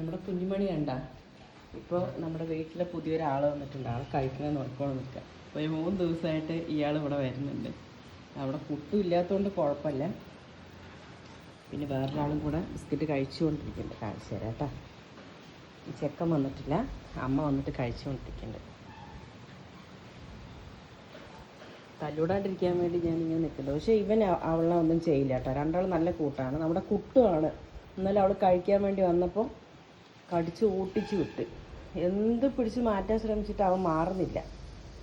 നമ്മുടെ കുഞ്ഞുമണി കണ്ട? ഇപ്പോൾ നമ്മുടെ വീട്ടിലെ പുതിയൊരാൾ വന്നിട്ടുണ്ട്. ആൾ കഴിക്കണമെന്ന് നോക്കിക്കോണം നിൽക്കുക. ഒരു മൂന്ന് ദിവസമായിട്ട് ഇയാൾ ഇവിടെ വരുന്നുണ്ട്. അവിടെ പുട്ടും ഇല്ലാത്തതുകൊണ്ട് കുഴപ്പമില്ല. പിന്നെ വേറൊരാളും കൂടെ ബിസ്ക്കറ്റ് കഴിച്ചുകൊണ്ടിരിക്കുന്നുണ്ട്. കാണിച്ചു തരാം കേട്ടോ. ചെക്കൻ വന്നിട്ടില്ല. അമ്മ വന്നിട്ട് കഴിച്ചുകൊണ്ടിരിക്കുന്നുണ്ട്. തല്ലൂടാണ്ടിരിക്കാൻ വേണ്ടി ഞാൻ ഇങ്ങനെ നിൽക്കുന്നത് പക്ഷേ ഇവൻ അവളെ ഒന്നും ചെയ്യില്ല കേട്ടോ. രണ്ടാൾ നല്ല കൂട്ടാണ്. നമ്മുടെ കുട്ടുമാണ് ഇന്നലെ അവൾ കഴിക്കാൻ വേണ്ടി വന്നപ്പോൾ കടിച്ച് ഓട്ടിച്ച് വിട്ട്. എന്ത് പിടിച്ച് മാറ്റാൻ ശ്രമിച്ചിട്ട് അവൻ മാറുന്നില്ല.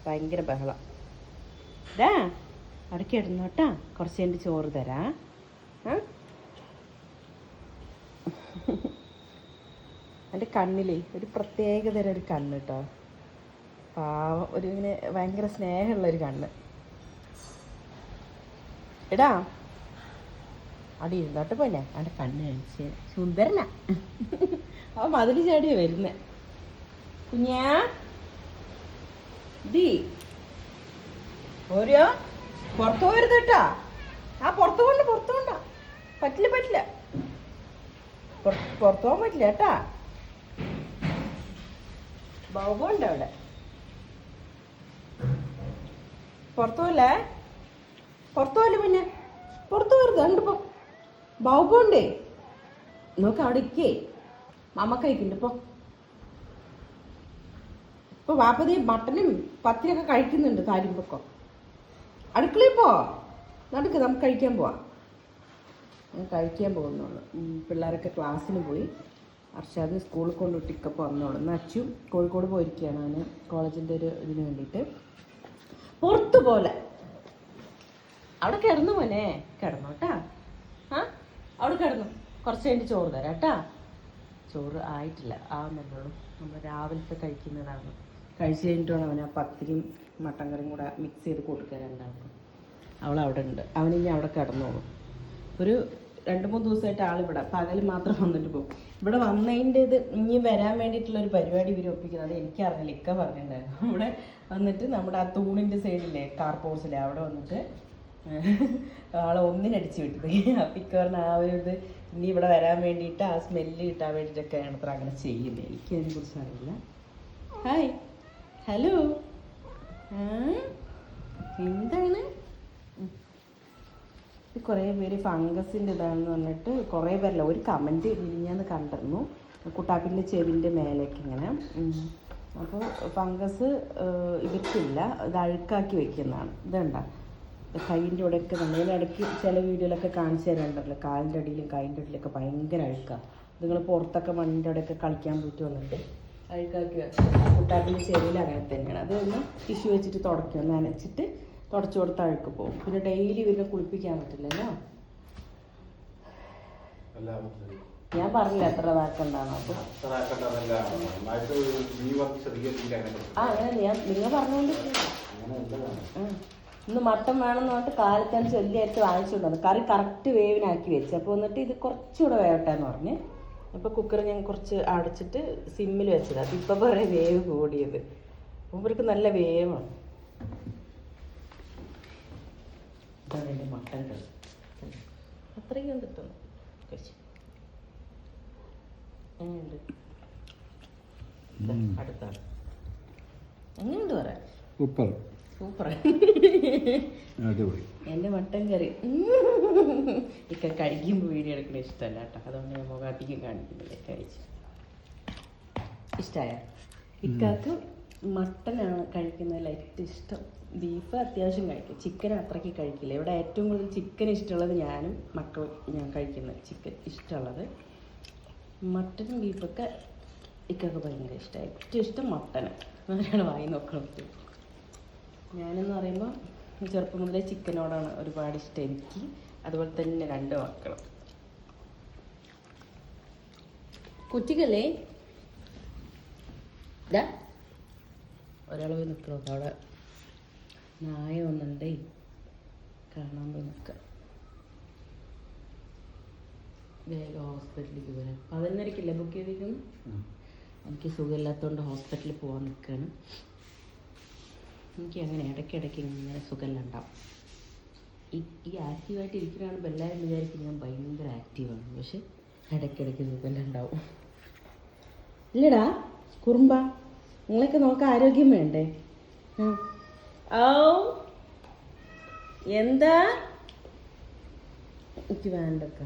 ഭയങ്കര ബഹളം. ഡാ അടക്കി ഇടുന്നോട്ടാ കുറച്ച് എന്റെ ചോറ് തരാ? എന്റെ കണ്ണിലേ ഒരു പ്രത്യേക തരം ഒരു കണ്ണ് കേട്ടോ. പാവം ഒരു ഇങ്ങനെ ഭയങ്കര സ്നേഹമുള്ള ഒരു കണ്ണ്. എടാ അവിടെ ഇരുന്നോട്ട് പോലെ അവന്റെ കണ്ണ് കഴിച്ച് സുന്ദരനാ. അവൻ മതിൽ ചാടി വരുന്നേ. കുഞ്ഞാ. ദീ. ഓരോ പുറത്തു പോരുത് കേട്ടാ. ആ പുറത്തു കൊണ്ട് പുറത്തു കൊണ്ട പറ്റില്ല പറ്റില്ല. പുറ- പുറത്തു പോകാൻ പറ്റില്ല കേട്ടാ. ബൗബുണ്ട് അവിടെ. പുറത്തു പോലെ പുറത്തു പോലെ പിന്നെ പുറത്തു പോരുത് കണ്ടിപ്പോ ബൗബുണ്ടേ. നോക്ക് അവിടെ ഇക്കേ മമ്മ കഴിക്കുന്നുണ്ട് ഇപ്പൊ ഇപ്പൊ വാപ്പതി മട്ടനും പത്തിരിയൊക്കെ കഴിക്കുന്നുണ്ട് താരിമ്പൊക്കെ. അടുക്കളയിൽ പോ. നടക്ക് നമുക്ക് കഴിക്കാൻ പോവാം. കഴിക്കാൻ പോകുന്നുള്ളൂ. പിള്ളേരൊക്കെ ക്ലാസ്സിന് പോയി. അർഷാദിന് സ്കൂളിൽ കൊണ്ട് വിട്ടിക്കപ്പോൾ വന്നോളൂ. അച്ചു കോഴിക്കോട് പോയിരിക്കുകയാണ് അവന് കോളേജിന്റെ ഒരു ഇതിന് വേണ്ടിയിട്ട്. പുറത്തു പോലെ അവിടെ കിടന്നു മോനെ. കിടന്നു കേട്ടാ ആ അവിടെ കിടന്നു. കുറച്ച് കഴിഞ്ഞ് ചോറ് തരാം കേട്ടാ. ചോറ് ആയിട്ടില്ല. ആവുന്നുള്ളൂ നമ്മൾ രാവിലത്തെ കഴിക്കുന്നതാണ്. കഴിച്ച് കഴിഞ്ഞിട്ടാണ് അവന് ആ പത്തിരിയും മട്ടൻ കറിയും കൂടെ മിക്സ് ചെയ്ത് കൊടുക്കാറുണ്ടാവും അവൾ അവിടെ ഉണ്ട്. അവനിനി അവിടെ കിടന്നോളും. ഒരു രണ്ട് മൂന്ന് ദിവസമായിട്ട് ആളിവിടെ പകൽ മാത്രം വന്നിട്ട് പോകും. ഇവിടെ വന്നതിന്റെ ഇത് ഇനി വരാൻ വേണ്ടിയിട്ടുള്ള ഒരു പരിപാടി ഇവർ ഒപ്പിക്കുന്നത്. എനിക്കറിയില്ല ഇക്ക പറഞ്ഞിട്ടുണ്ടായിരുന്നു. അവിടെ വന്നിട്ട് നമ്മുടെ ആ തൂണിന്റെ സൈഡില്ലേ കാർ പോർസിലെ അവിടെ വന്നിട്ട് ആളെ ഒന്നിനടിച്ച് വിട്ടത്. അപ്പം ഇക്ക പറഞ്ഞ ആ ഒരു ഇത് ഇനി ഇവിടെ വരാൻ വേണ്ടിയിട്ട് ആ സ്മെല്ല് കിട്ടാൻ വേണ്ടിയിട്ടൊക്കെയാണ് അത്ര അങ്ങനെ ചെയ്യുന്നത് എനിക്ക് അതിനെക്കുറിച്ച് അറിയില്ല. ഹായ് ഹലോ എന്താണ്. കുറേ പേര് ഫംഗസിന്റെ ഇതാണെന്ന് പറഞ്ഞിട്ട് കുറേ പേരല്ല ഒരു കമന്റ് ഞാൻ കണ്ടിരുന്നു. കുട്ടാപ്പിന്റെ ചെവിന്റെ മേലേക്ക് ഇങ്ങനെ. അപ്പോൾ ഫംഗസ് ഇവർക്കില്ല ഇത് അഴുക്കാക്കി വെക്കുന്നതാണ്. ഇതുണ്ട? കൈയിന്റെ ഇവിടെയൊക്കെ നമ്മൾ ഇടയ്ക്ക് ചില വീഡിയോയിലൊക്കെ കാണിച്ചു തരാറുണ്ടല്ലോ. കാലിന്റെ അടിയിലും കൈന്റെ അടിയിലൊക്കെ ഭയങ്കര അഴുക്കാണ് നിങ്ങൾ പുറത്തൊക്കെ മണ്ണിന്റെ അവിടെയൊക്കെ കളിക്കാൻ പോയിട്ട് വന്നിട്ട് അഴുക്കാക്കി കുട്ടാട്ടിന്റെ ചെവിയിൽ അങ്ങനെ തന്നെയാണ്. അതൊന്ന് ടിഷ്യൂ വെച്ചിട്ട് തുടയ്ക്കും. നനച്ചിട്ട് തുടച്ചു കൊടുത്ത് അഴുക്ക് പോകും. പിന്നെ ഡെയിലി ഇവരെ കുളിപ്പിക്കാൻ പറ്റില്ലല്ലോ ഞാൻ പറഞ്ഞില്ല എത്ര വാക്കുണ്ടാണോ അപ്പോൾ ആ അങ്ങനെ ഞാൻ നിങ്ങൾ പറഞ്ഞുകൊണ്ട്. ഇന്ന് മട്ടൻ വേണമെന്ന് പറഞ്ഞിട്ട് കാലത്താണ് ചൊല്ലിയായിട്ട് വാങ്ങിച്ചുകൊണ്ടു കറി കറക്റ്റ് വേവിനാക്കി വെച്ച്. അപ്പോൾ എന്നിട്ട് ഇത് കുറച്ചുകൂടെ വേവട്ടെ എന്ന് പറഞ്ഞ്. അപ്പോൾ കുക്കർ ഞാൻ കുറച്ച് അടച്ചിട്ട് സിമ്മിൽ വെച്ചത്. അപ്പം ഇപ്പം പറയാം വേവ് കൂടിയത്. അപ്പോൾ ഇവർക്ക് നല്ല വേവാണ് ഇതാണ് എന്റെ മട്ടൻ കറി. അത്രയ്ക്കും കിട്ടുന്നു. കഴിച്ചു. എങ്ങനെയുണ്ട്? അടുത്താണ്. എങ്ങനെയുണ്ട് പറയാം സൂപ്പർ. സൂപ്പർ. എന്റെ മട്ടൻ കറി. ഇക്ക കഴിക്കുമ്പോൾ വീഡിയോ എടുക്കണ ഇഷ്ടമല്ല കേട്ടോ. അതുകൊണ്ട് ഞാൻ മുഖാട്ടിക്കും കാണിക്കുന്നില്ല കഴിച്ച്. ഇഷ്ടമായ ഇക്കാക്ക് മട്ടനാണ് കഴിക്കുന്നതിൽ ഏറ്റവും ഇഷ്ടം. ബീഫ് അത്യാവശ്യം കഴിക്കും. ചിക്കൻ അത്രയ്ക്ക് കഴിക്കില്ല. ഇവിടെ ഏറ്റവും കൂടുതൽ ചിക്കൻ ഇഷ്ടമുള്ളത് ഞാനും മക്കളും ഞാൻ കഴിക്കുന്നത് ചിക്കൻ ഇഷ്ടമുള്ളത്. മട്ടനും ബീഫൊക്കെ ഇക്കൊക്കെ ഭയങ്കര ഇഷ്ടമായി ഏറ്റവും ഇഷ്ടം മട്ടന്. അങ്ങനെയാണ് വായി നോക്കുന്നത് ഞാനെന്ന് പറയുമ്പോൾ ചെറുപ്പം മുതലേ ചിക്കനോടാണ് ഒരുപാട് ഇഷ്ടം എനിക്ക്. അതുപോലെ തന്നെ രണ്ട് മക്കളും. കുറ്റിക്കല്ലേ ഇതാ ഒരാൾ പോയി നിൽക്കണോ അവിടെ നായ ഒന്നുണ്ടേ കാണാൻ പോയി നിൽക്കാം വേഗം ഹോസ്പിറ്റലിലേക്ക് വരാം. പതിനൊന്നരക്കില്ലേ ബുക്ക് ചെയ്തിരിക്കുന്നു എനിക്ക് സുഖമില്ലാത്തതുകൊണ്ട് ഹോസ്പിറ്റലിൽ പോകാൻ നിൽക്കുകയാണ് എനിക്ക് അങ്ങനെ ഇടയ്ക്കിടയ്ക്ക് ഇങ്ങനെ സുഖമില്ലാണ്ടാവും. ഈ ഈ ആക്റ്റീവായിട്ട് ഇരിക്കുന്നതാണ് എല്ലാവരും വിചാരിക്കും ഞാൻ ഭയങ്കര ആക്റ്റീവാണ്. പക്ഷെ ഇടയ്ക്കിടയ്ക്ക് സുഖമില്ലാണ്ടാവും. ഇല്ലടാ കുറുമ്പ നിങ്ങളൊക്കെ നമുക്ക് ആരോഗ്യം വേണ്ടേ? ഓ എന്താ? എനിക്ക് വേണ്ടക്ക.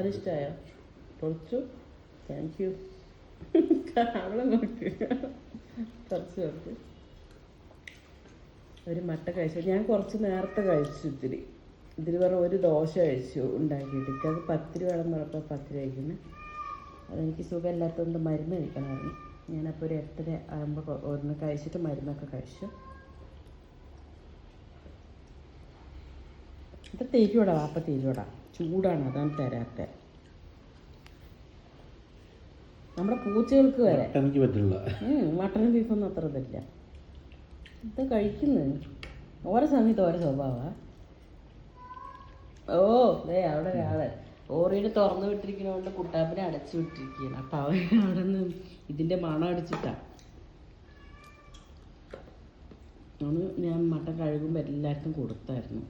കറി ഇഷ്ടമായോ പൊളിച്ചു. താങ്ക് യു അവളെ നോക്കി. കുറച്ച് കുറച്ച്. ഒരു മട്ട കഴിച്ചു. ഞാൻ കുറച്ച് നേരത്തെ കഴിച്ചു ഇത്തിരി. ഇതിൽ പറഞ്ഞ ഒരു ദോശ കഴിച്ചു ഉണ്ടാക്കിയിട്ട്. അത് പത്തിരി വേണം പറഞ്ഞപ്പോൾ പത്തിരി കഴിക്കുന്നു. അതെനിക്ക് സുഖമില്ലാത്തതുകൊണ്ട് മരുന്ന് കഴിക്കണമായിരുന്നു. ഞാനപ്പോൾ ഒരു എട്ടര ആകുമ്പോൾ ഒന്ന് കഴിച്ചിട്ട് മരുന്നൊക്കെ കഴിച്ചു. ഇത് തീരുവിടാം വാപ്പ തരുവടാ ചൂടാണ് അതാണ് തരാത്ത. നമ്മുടെ പൂച്ചകൾക്ക് വരെ. എനിക്ക് പറ്റില്ല മട്ടനും ബീഫൊന്നും അത്ര ഇതില്ല. ഇത് കഴിക്കുന്നത് ഓരോ സമയത്ത് ഓരോ സ്വഭാവ. ഓ ദേ അവിടെ ഒരാൾ. ഓറിയിൽ തുറന്നു വിട്ടിരിക്കുന്നതുകൊണ്ട് കുട്ടാപ്പിനെ അടച്ചു വിട്ടിരിക്കുകയാണ്. അപ്പൊ അവൻ അവിടെ നിന്ന് ഇതിന്റെ മണം അടിച്ചിട്ടാ. ആണ് ഞാൻ മട്ടൻ കഴുകുമ്പോൾ എല്ലാവർക്കും കൊടുത്തായിരുന്നു.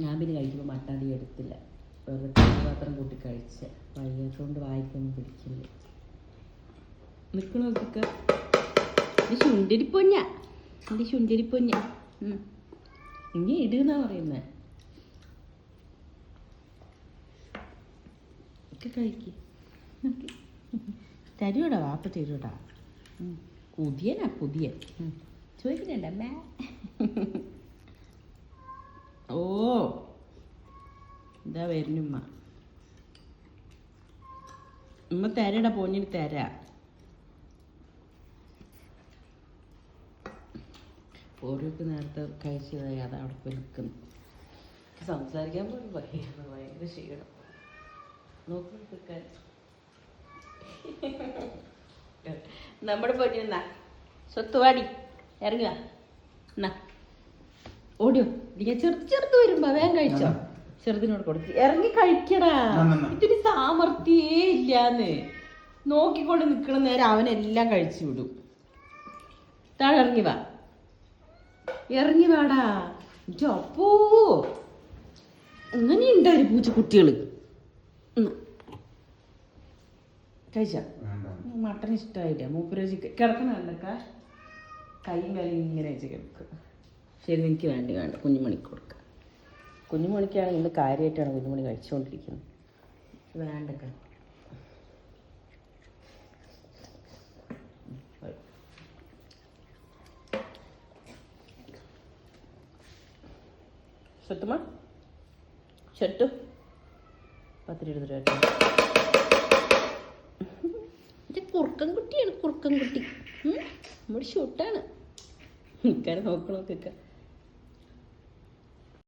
ഞാൻ പിന്നെ കഴിക്കുമ്പോൾ മട്ടാടി എടുത്തില്ല. വെറുതെ മാത്രം കൂട്ടി കഴിച്ച. വൈകിട്ടുകൊണ്ട് വായിക്കൊന്നും പിടിക്കില്ല. നിൽക്കണോ നോക്കിക്ക ഇത് ചുണ്ടരിപ്പൊഞ്ഞ. ഇത് ചുണ്ടരിപ്പൊഞ്ഞ. ഇനി ഇടുന്നാ പറയുന്നത് ഒക്കെ കഴിക്ക്. തരൂടാ വാപ്പ തരൂടാ പുതിയനാ പുതിയ ചോദിക്കുന്നുണ്ടമ്മേ? ഓ ഇതാ വരുന്നുമ്മ ഉമ്മ. തരടാ പോഞ്ഞിട്ട് തരാ. ഓരോക്ക് നേരത്തെ കഴിച്ചതായി അത് അവിടെ പോയി നിൽക്കുന്നു. സംസാരിക്കാൻ പോലും ഭയങ്കര ഭയങ്കര ക്ഷീണം. നോക്കി നിൽക്കാൻ. നമ്മുടെ പൊന്നിന്നാ സ്വത്തുവാടി ഇറങ്ങുക. എന്നാ ഓടിയോ? ഞാൻ ചെറുത്ത് ചെറുത്ത് വരുമ്പോ വേഗം കഴിച്ചോ. ചെറുതിനോട് കൊടുത്ത് ഇറങ്ങി കഴിക്കടാ. ഇതിന് സാമർഥ്യേ ഇല്ലാന്ന്. നോക്കിക്കൊണ്ട് നിക്കണ നേരം അവനെല്ലാം കഴിച്ചു വിടും. താഴെ ഇറങ്ങി വാ. ഇറങ്ങി വാടാ. ഇജ്ജ് അപ്പോ അങ്ങനെയുണ്ട് ഒരു പൂച്ചക്കുട്ടികൾ? കഴിച്ച? മട്ടൺ ഇഷ്ടമായില്ല മൂപ്പര് കിടക്കണ കണ്ടക്ക കൈയും കാലും ഇങ്ങനെ വെച്ച് കിടക്കും. ശരി എനിക്ക് വേണ്ടി വേണ്ട. കുഞ്ഞുമണിക്ക് കൊടുക്കുക കുഞ്ഞുമണിക്കാണ് ഇന്ന് കാര്യമായിട്ടാണ് കുഞ്ഞുമണി കഴിച്ചുകൊണ്ടിരിക്കുന്നത്. വേണ്ടക്ക. സ്വത്തുമ ഷെട്ടു പത്തിരി എടുത്തിട്ട് വരട്ടെ. ഇത് കുറുക്കൻ കുട്ടിയാണ് കുറുക്കൻ കുട്ടി നമ്മുടെ ഷൂട്ടാണ് നിൽക്കാൻ നോക്കണോക്കൊക്കെ